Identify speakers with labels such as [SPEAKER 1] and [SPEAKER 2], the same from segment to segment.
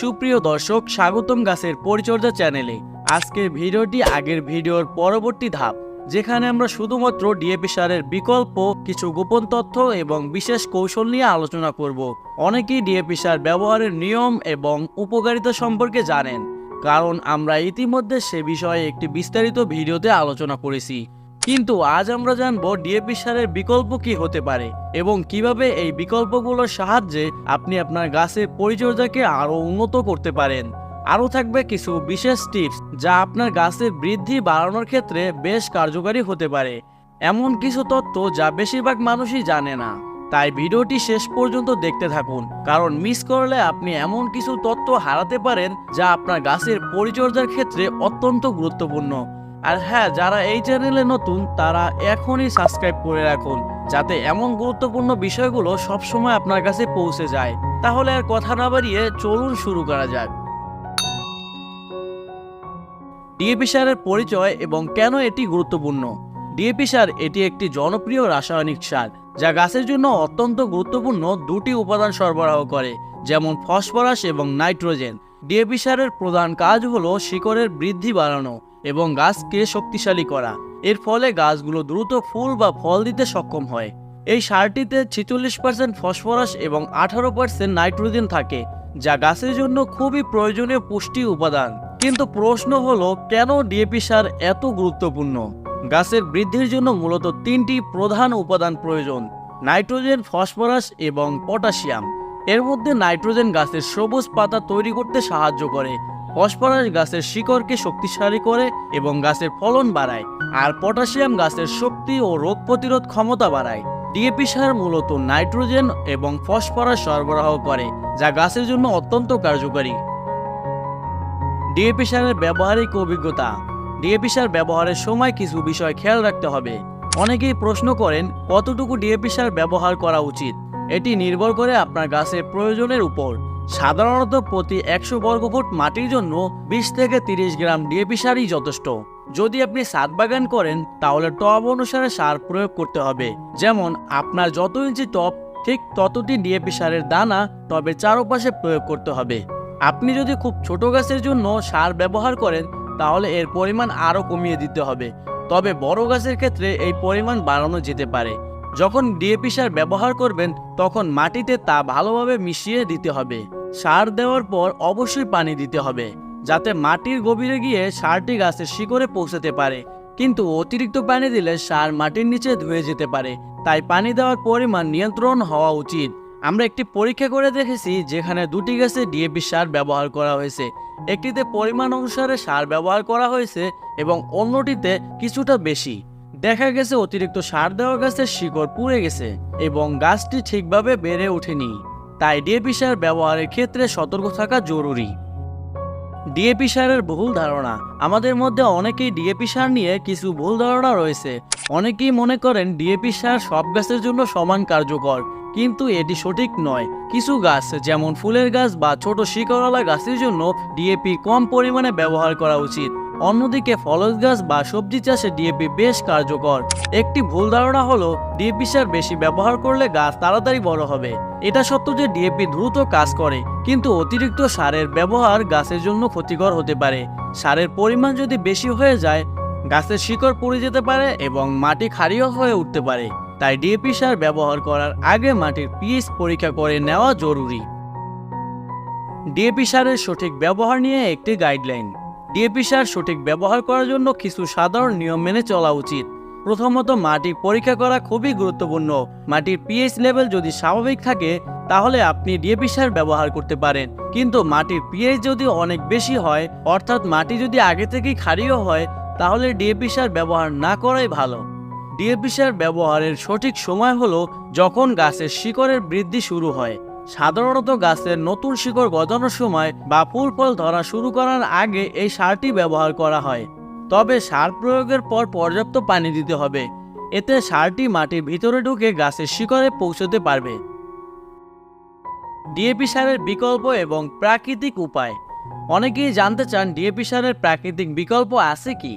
[SPEAKER 1] সুপ্রিয় দর্শক, স্বাগতম গাছের পরিচর্যা চ্যানেলে। আজকের ভিডিওটি আগের ভিডিওর পরবর্তী ধাপ, যেখানে আমরা শুধুমাত্র ডিএপি সারের বিকল্প কিছু গোপন তথ্য এবং বিশেষ কৌশল নিয়ে আলোচনা করব। অনেকেই ডিএপি সার ব্যবহারের নিয়ম এবং উপকারিতা সম্পর্কে জানেন, কারণ আমরা ইতিমধ্যে সে বিষয়ে একটি বিস্তারিত ভিডিওতে আলোচনা করেছি। কিন্তু আজ আমরা জানব ডিএপি সারের বিকল্প কি হতে পারে এবং কীভাবে এই বিকল্পগুলোর সাহায্যে আপনি আপনার গাছের পরিচর্যাকে আরও উন্নত করতে পারেন। আরও থাকবে কিছু বিশেষ টিপস যা আপনার গাছের বৃদ্ধি বাড়ানোর ক্ষেত্রে বেশ কার্যকারী হতে পারে। এমন কিছু তথ্য যা বেশিরভাগ মানুষই জানে না। তাই ভিডিওটি শেষ পর্যন্ত দেখতে থাকুন, কারণ মিস করলে আপনি এমন কিছু তথ্য হারাতে পারেন যা আপনার গাছের পরিচর্যার ক্ষেত্রে অত্যন্ত গুরুত্বপূর্ণ। আর হ্যাঁ যারা এই চ্যানেলে নতুন, তারা এখনই সাবস্ক্রাইব করে রাখুন, যাতে এমন গুরুত্বপূর্ণ বিষয়গুলো সবসময় আপনার কাছে পৌঁছে যায়। তাহলে আর কথা না বাড়িয়ে চলুন শুরু করা যাক। ডিএপি সারের পরিচয় এবং কেন এটি গুরুত্বপূর্ণ? ডিএপি সার এটি একটি জনপ্রিয় রাসায়নিক সার, যা গাছের জন্য অত্যন্ত গুরুত্বপূর্ণ দুটি উপাদান সরবরাহ করে, যেমন ফসফরাস এবং নাইট্রোজেন। ডিএপি সারের প্রধান কাজ হলো শিকড়ের বৃদ্ধি বাড়ানো। এবং গাছকে শক্তিশালী করা। এর ফলে গাছগুলো দ্রুত ফুল বা ফল দিতে সক্ষম হয়। এই সারটিতে ছিচল্লিশ পার্সেন্ট ফসফরাস এবং আঠারো পার্সেন্ট নাইট্রোজেন থাকে, যা গাছের জন্য খুবই প্রয়োজনীয় পুষ্টি উপাদান। কিন্তু প্রশ্ন হলো, কেন ডিএপি সার এত গুরুত্বপূর্ণ? গাছের বৃদ্ধির জন্য মূলত তিনটি প্রধান উপাদান প্রয়োজন, নাইট্রোজেন, ফসফরাস এবং পটাশিয়াম। এর মধ্যে নাইট্রোজেন গাছের সবুজ পাতা তৈরি করতে সাহায্য করে ফসফরাস গাছের শিকড়কে শক্তিশালী করে এবং গাছের ফলন বাড়ায়, আর পটাশিয়াম গাছের শক্তি ও রোগ প্রতিরোধ ক্ষমতা বাড়ায়। ডিএপি সার মূলত নাইট্রোজেন এবং ফসফরাস সরবরাহ করে, যা গাছের জন্য অত্যন্ত কার্যকারী। ডিএপি সারের ব্যবহারিক অভিজ্ঞতা। ডিএপি সার ব্যবহারের সময় কিছু বিষয় খেয়াল রাখতে হবে। অনেকেই প্রশ্ন করেন, কতটুকু ডিএপি সার ব্যবহার করা উচিত? এটি নির্ভর করে আপনার গাছের প্রয়োজনের উপর। সাধারণত প্রতি একশো বর্গফুট মাটির জন্য বিশ থেকে তিরিশ গ্রাম ডিএপি সারই যথেষ্ট। যদি আপনি সাত বাগান করেন, তাহলে টব অনুসারে সার প্রয়োগ করতে হবে। যেমন, আপনার যত ইঞ্চি টব, ঠিক ততটি ডিএপি সারের দানা টবের চারপাশে প্রয়োগ করতে হবে। আপনি যদি খুব ছোট গাছের জন্য সার ব্যবহার করেন, তাহলে এর পরিমাণ আরও কমিয়ে দিতে হবে। তবে বড় গাছের ক্ষেত্রে এই পরিমাণ বাড়ানো যেতে পারে। যখন ডিএপি সার ব্যবহার করবেন, তখন মাটিতে তা ভালোভাবে মিশিয়ে দিতে হবে। সার দেওয়ার পর অবশ্যই পানি দিতে হবে, যাতে মাটির গভীরে গিয়ে সারটি গাছের শিকড়ে পৌঁছাতে পারে। কিন্তু অতিরিক্ত পানি দিলে সার মাটির নিচে ধুয়ে যেতে পারে, তাই পানি দেওয়ার পরিমাণ নিয়ন্ত্রণ হওয়া উচিত। আমরা একটি পরীক্ষা করে দেখেছি, যেখানে দুটি গাছে ডিএপি সার ব্যবহার করা হয়েছে। একটিতে পরিমাণ অনুসারে সার ব্যবহার করা হয়েছে এবং অন্যটিতে কিছুটা বেশি। দেখা গেছে অতিরিক্ত সার দেওয়া গাছের শিকড় পুড়ে গেছে এবং গাছটি ঠিকভাবে বেড়ে ওঠেনি। তাই ডিএপি সার ব্যবহারের ক্ষেত্রে সতর্ক থাকা জরুরি। ডিএপি সারের ভুল ধারণা। আমাদের মধ্যে অনেকেই ডিএপি সার নিয়ে কিছু ভুল ধারণা রয়েছে। অনেকেই মনে করেন ডিএপি সার সব গাছের জন্য সমান কার্যকর, কিন্তু এটি সঠিক নয়। কিছু গাছ, যেমন ফুলের গাছ বা ছোট শিকড়ওয়ালা গাছের জন্য ডিএপি কম পরিমাণে ব্যবহার করা উচিত। অন্যদিকে ফলজ গাছ বা সবজি চাষে ডিএপি বেশ কার্যকর। একটি ভুল ধারণা হলো, ডিএপি সার বেশি ব্যবহার করলে গাছ তাড়াতাড়ি বড় হবে। এটা সত্য যে ডিএপি দ্রুত কাজ করে, কিন্তু অতিরিক্ত সারের ব্যবহার গাছের জন্য ক্ষতিকর হতে পারে। সারের পরিমাণ যদি বেশি হয়ে যায়, গাছের শিকড় পড়ে যেতে পারে এবং মাটি ক্ষারীয় হয়ে উঠতে পারে। তাই ডিএপি সার ব্যবহার করার আগে মাটির পিএইচ পরীক্ষা করে নেওয়া জরুরি। ডিএপি সারের সঠিক ব্যবহার নিয়ে একটি গাইডলাইন। ডিএপি সার সঠিক ব্যবহার করার জন্য কিছু সাধারণ নিয়ম মেনে চলা উচিত। প্রথমত, মাটি পরীক্ষা করা খুবই গুরুত্বপূর্ণ। মাটির পিএইচ লেভেল যদি স্বাভাবিক থাকে, তাহলে আপনি ডিএপি সার ব্যবহার করতে পারেন। কিন্তু মাটির পিএইচ যদি অনেক বেশি হয়, অর্থাৎ মাটি যদি আগে থেকেই ক্ষারীয় হয়, তাহলে ডিএপি সার ব্যবহার না করাই ভালো। ডিএপি সার ব্যবহারের সঠিক সময় হলো যখন গাছের শিকড়ের বৃদ্ধি শুরু হয়। সাধারণত গাছের নতুন শিকড় গজানোর সময় বা ফুল ফল ধরা শুরু করার আগে এই সারটি ব্যবহার করা হয়। তবে সার প্রয়োগের পর পর্যাপ্ত পানি দিতে হবে। এতে সারটি মাটির ভিতরে ঢুকে গাছের শিকড়ে পৌঁছতে পারবে। ডিএপি সারের বিকল্প এবং প্রাকৃতিক উপায়। অনেকেই জানতে চান ডিএপি সারের প্রাকৃতিক বিকল্প আছে কি?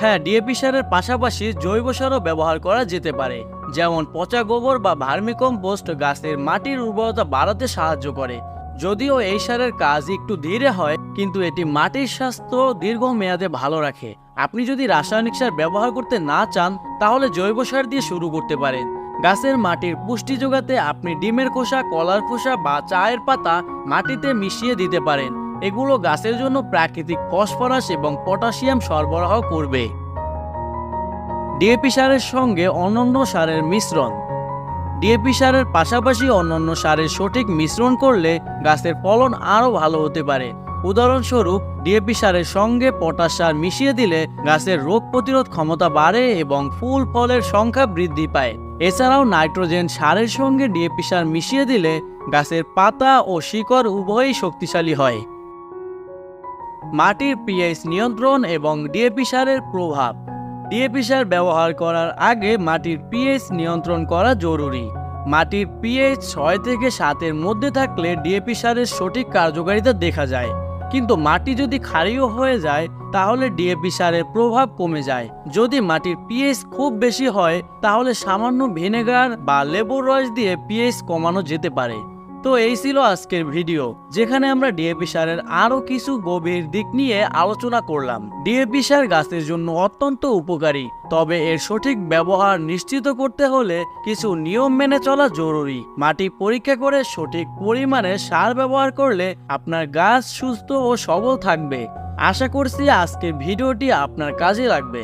[SPEAKER 1] হ্যাঁ ডিএপি সারের পাশাপাশি জৈব সারও ব্যবহার করা যেতে পারে, যেমন পচা গোবর বা ভার্মিকম্পোস্ট গাছের মাটির উর্বরতা বাড়াতে সাহায্য করে। যদিও এই সারের কাজ একটু ধীরে হয়, কিন্তু এটি মাটির স্বাস্থ্য দীর্ঘমেয়াদে ভালো রাখে। আপনি যদি রাসায়নিক সার ব্যবহার করতে না চান, তাহলে জৈব সার দিয়ে শুরু করতে পারেন। গাছের মাটির পুষ্টি যোগাতে আপনি ডিমের খোসা, কলার খোসা বা চায়ের পাতা মাটিতে মিশিয়ে দিতে পারেন। এগুলো গাছের জন্য প্রাকৃতিক ফসফরাস এবং পটাশিয়াম সরবরাহ করবে। ডিএপি সারের সঙ্গে অন্যান্য সারের মিশ্রণ। ডিএপি সারের পাশাপাশি অন্যান্য সারের সঠিক মিশ্রণ করলে গাছের ফলন আরও ভালো হতে পারে। উদাহরণস্বরূপ, ডিএপি সারের সঙ্গে পটাশ সার মিশিয়ে দিলে গাছের রোগ প্রতিরোধ ক্ষমতা বাড়ে এবং ফুল ফলের সংখ্যা বৃদ্ধি পায়। এছাড়াও নাইট্রোজেন সারের সঙ্গে ডিএপি সার মিশিয়ে দিলে গাছের পাতা ও শিকড় উভয়ই শক্তিশালী হয়। মাটির পিএইচ নিয়ন্ত্রণ এবং ডিএপি সারের প্রভাব। ডিএপি সার ব্যবহার করার আগে মাটির পিএইচ নিয়ন্ত্রণ করা জরুরি। মাটির পিএইচ ছয় থেকে সাতের মধ্যে থাকলে ডিএপি সারের সঠিক কার্যকারিতা দেখা যায়। কিন্তু মাটি যদি ক্ষারীয় হয়ে যায়, তাহলে ডিএপি সারের প্রভাব কমে যায়। যদি মাটির পিএইচ খুব বেশি হয়, তাহলে সামান্য ভিনেগার বা লেবুর রস দিয়ে পিএইচ কমানো যেতে পারে। তো এই ছিল আজকের ভিডিও, যেখানে আমরা ডিএপি সারের আরও কিছু গভীর দিক নিয়ে আলোচনা করলাম। ডিএপি সার গাছের জন্য অত্যন্ত উপকারী, তবে এর সঠিক ব্যবহার নিশ্চিত করতে হলে কিছু নিয়ম মেনে চলা জরুরি। মাটি পরীক্ষা করে সঠিক পরিমাণে সার ব্যবহার করলে আপনার গাছ সুস্থ ও সবল থাকবে। আশা করছি আজকের ভিডিওটি আপনার কাজে লাগবে।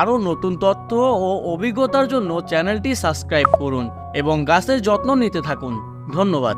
[SPEAKER 1] আরও নতুন তথ্য ও অভিজ্ঞতার জন্য চ্যানেলটি সাবস্ক্রাইব করুন এবং গাছের যত্ন নিতে থাকুন। ধন্যবাদ।